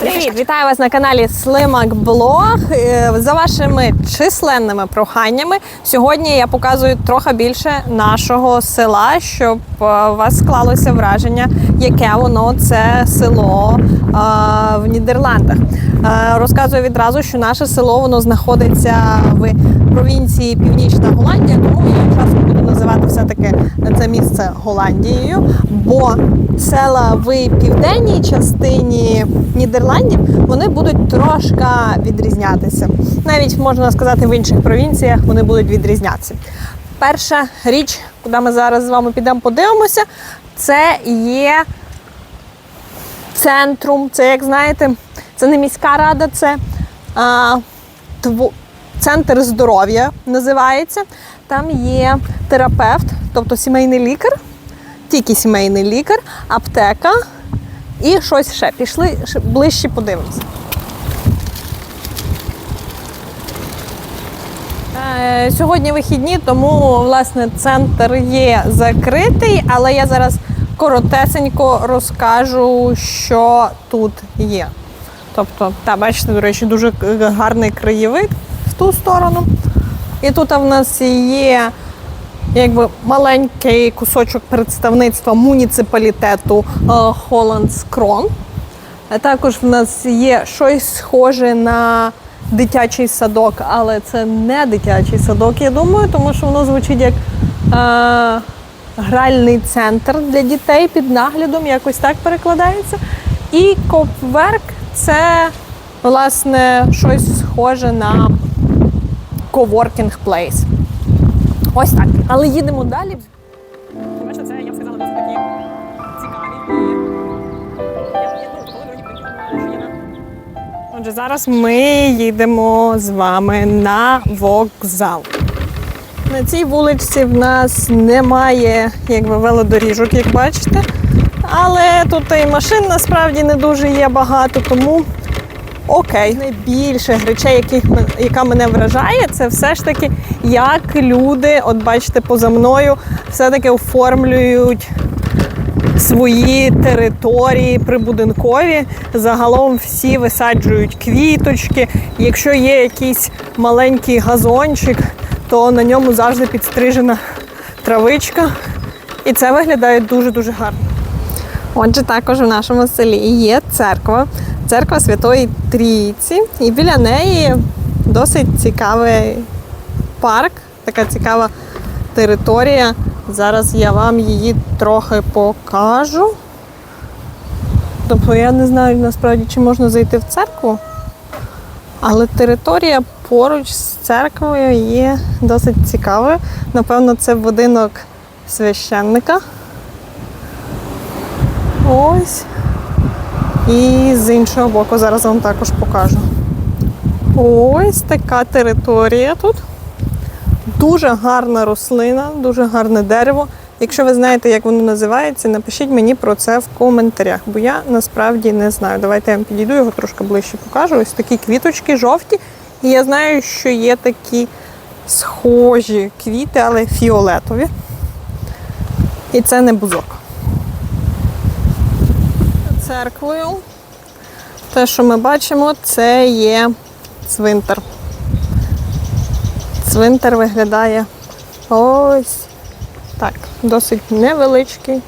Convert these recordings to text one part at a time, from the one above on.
Привіт, вітаю вас на каналі Слимак Блог. Е, За вашими численними проханнями сьогодні я показую трохи більше нашого села, щоб е, у вас склалося враження, яке воно це село е, в Нідерландах. Розказую відразу, що наше село воно знаходиться в провінції Північна Голландія, тому я часто буду називати все-таки це місце Голландією, бо села в південній частині Нідерландів вони будуть трошки відрізнятися. Навіть можна сказати, в інших провінціях вони будуть відрізнятися. Перша річ, куди ми зараз з вами підемо подивимося, це є центрум. Це, як знаєте, це не міська рада, це а, тво- центр здоров'я називається. Там є терапевт, тобто сімейний лікар, тільки сімейний лікар, аптека і щось ще. Пішли ближче подивимося. Е, Сьогодні вихідні, тому власне центр є закритий, але я зараз коротесенько розкажу, що тут є. Тобто, та, бачите, до речі, дуже гарний краєвид ту сторону. І тут в нас є якби маленький кусочок представництва муніципалітету Холландскрон. А також в нас є щось схоже на дитячий садок, але це не дитячий садок, я думаю, тому що воно звучить як е, гральний центр для дітей під наглядом, якось так перекладається. І Копверк це власне щось схоже на coworking place. Ось так. Але їдемо далі. Бачите, це я б сказала досить такі цікаві Отже, зараз ми їдемо з вами на вокзал. На цій вуличці в нас немає якби велодоріжок, як бачите. Але тут і машин насправді не дуже є багато, тому окей. Найбільше речей, яких яка мене вражає, це все ж таки, як люди, от бачите, поза мною, все-таки оформлюють свої території прибудинкові. Загалом всі висаджують квіточки. Якщо є якийсь маленький газончик, то на ньому завжди підстрижена травичка. І це виглядає дуже-дуже гарно. Отже, також в нашому селі є церква, церква Святої Трійці, і біля неї досить цікавий парк, така цікава територія. Зараз я вам її трохи покажу. Тобто я не знаю насправді, чи можна зайти в церкву, але територія поруч з церквою є досить цікавою. Напевно, це будинок священника. Ось. І з іншого боку, зараз вам також покажу. Ось така територія тут. Дуже гарна рослина, дуже гарне дерево. Якщо ви знаєте, як воно називається, напишіть мені про це в коментарях, бо я насправді не знаю. Давайте я вам підійду, його трошки ближче покажу. Ось такі квіточки жовті. І я знаю, що є такі схожі квіти, але фіолетові. І це не бузок. Церквою. Те, що ми бачимо, це є цвинтар. Цвинтар виглядає ось так. Досить невеличкий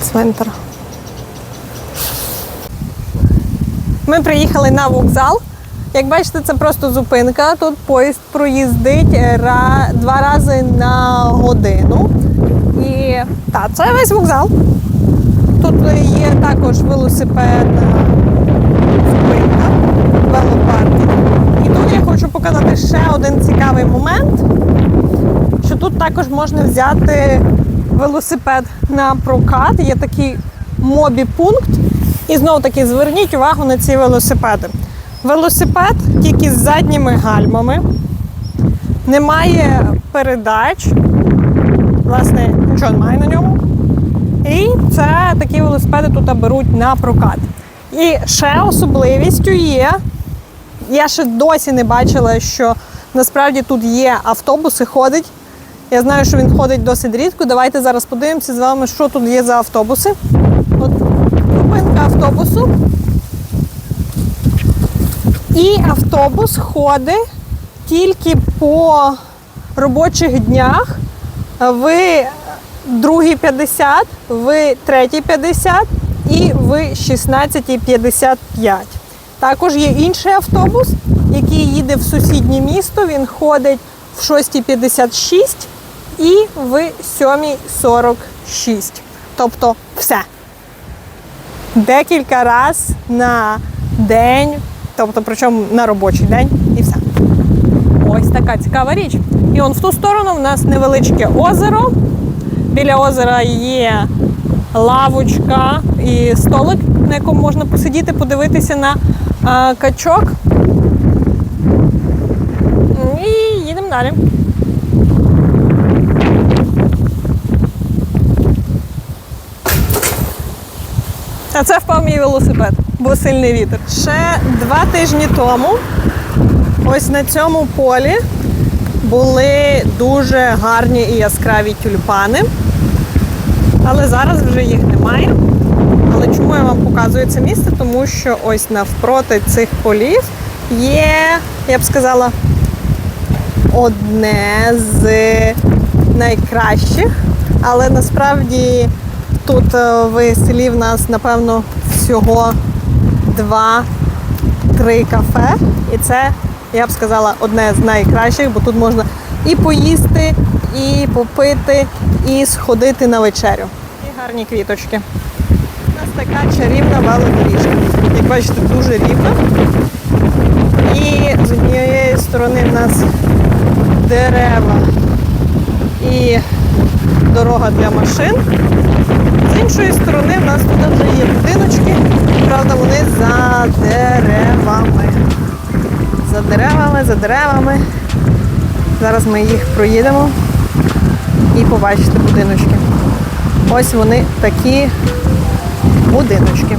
цвинтар. Ми приїхали на вокзал. Як бачите, це просто зупинка. Тут поїзд проїздить два рази на годину. І так, це весь вокзал. Тут є також велосипедна зупинка, велопаркінг. І тут я хочу показати ще один цікавий момент, що тут також можна взяти велосипед на прокат. Є такий мобі-пункт. І знову таки зверніть увагу на ці велосипеди. Велосипед тільки з задніми гальмами, немає передач, власне, нічого немає на ньому. І це такі велосипеди тут беруть на прокат. І ще особливістю є, я ще досі не бачила, що насправді тут є автобуси, ходить Я знаю, що він ходить досить рідко. Давайте зараз подивимося з вами, що тут є за автобуси. От зупинка автобусу. І автобус ходить тільки по робочих днях в 2.50, в 3.50 і в 16.55. Також є інший автобус, який їде в сусіднє місто. Він ходить в 6.56 і в 7.46. Тобто все. Декілька разів на день, тобто причому на робочий день і все. Ось така цікава річ. І он в ту сторону в нас невеличке озеро. Біля озера є лавочка і столик, на якому можна посидіти, подивитися на а, качок. І їдемо далі. А це впав мій велосипед, бо сильний вітер. Ще два тижні тому ось на цьому полі були дуже гарні і яскраві тюльпани. Але зараз вже їх немає. Але чому я вам показую це місце? Тому що ось навпроти цих полів є, я б сказала, одне з найкращих. Але насправді тут е, в селі в нас, напевно, всього два-три кафе. І це, я б сказала, одне з найкращих, бо тут можна і поїсти, і попити, і сходити на вечерю. І гарні квіточки. У нас така чарівна велодоріжка. Як бачите, дуже рівна. І з однієї сторони в нас дерева і дорога для машин. З іншої сторони в нас тут вже є будиночки, правда, вони за деревами. За деревами, за деревами. Зараз ми їх проїдемо і побачите будиночки. Ось вони такі будиночки.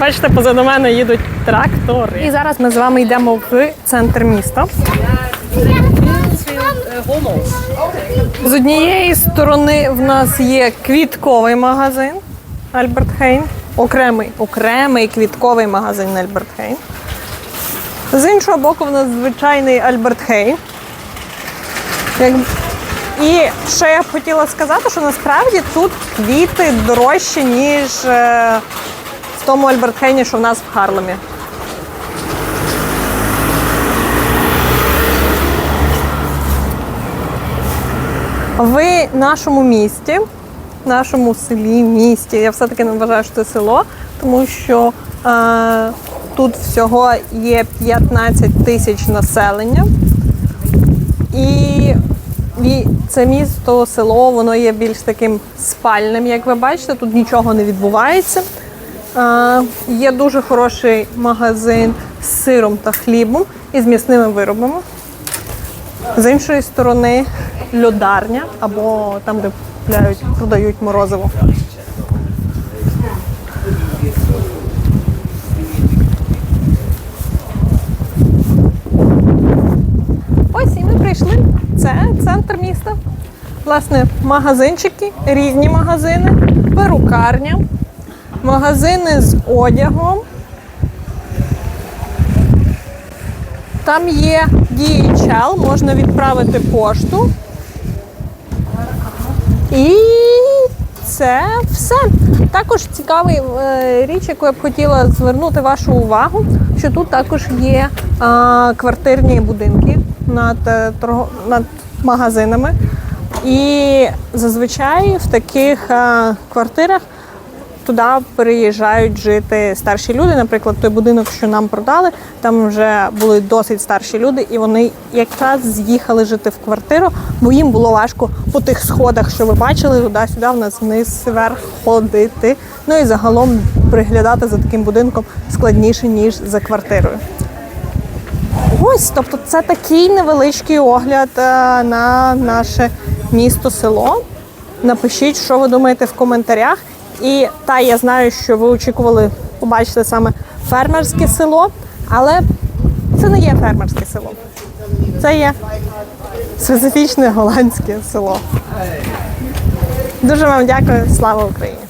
Бачите, позаду мене їдуть трактори. І зараз ми з вами йдемо в центр міста. З однієї сторони в нас є квітковий магазин Альберт Хейн. Окремий, окремий квітковий магазин Альберт Хейн. З іншого боку, в нас звичайний Альберт Хейн. Як... І ще я б хотіла сказати, що насправді тут квіти дорожчі, ніж е, в тому Альберт Хейні, що в нас в Харлемі. В нашому місті, нашому селі, місті, я все-таки не вважаю, що це село, тому що е, тут всього є 15 тисяч населення. І, це місто, село, воно є більш таким спальним, як ви бачите, тут нічого не відбувається. Е, є дуже хороший магазин з сиром та хлібом і з м'ясними виробами. З іншої сторони льодарня або там, де купляють, продають морозиво. Ось і ми прийшли. Це центр міста. Власне, магазинчики, різні магазини, перукарня, магазини з одягом. Там є DHL, можна відправити пошту. І це все. Також цікавий е, річ, яку я б хотіла звернути вашу увагу, що тут також є квартирні будинки над, е, над магазинами. І зазвичай в таких а, квартирах туди переїжджають жити старші люди. Наприклад, той будинок, що нам продали, там вже були досить старші люди, і вони якраз з'їхали жити в квартиру, бо їм було важко по тих сходах, що ви бачили, туди-сюди, вниз, вниз, вверх ходити. Ну і загалом приглядати за таким будинком складніше, ніж за квартирою. Ось, тобто, це такий невеличкий огляд е, на наше місто, село. Напишіть, що ви думаєте в коментарях. І та я знаю, що ви очікували побачити саме фермерське село, але це не є фермерське село. Це є специфічне голландське село. Дуже вам дякую. Слава Україні!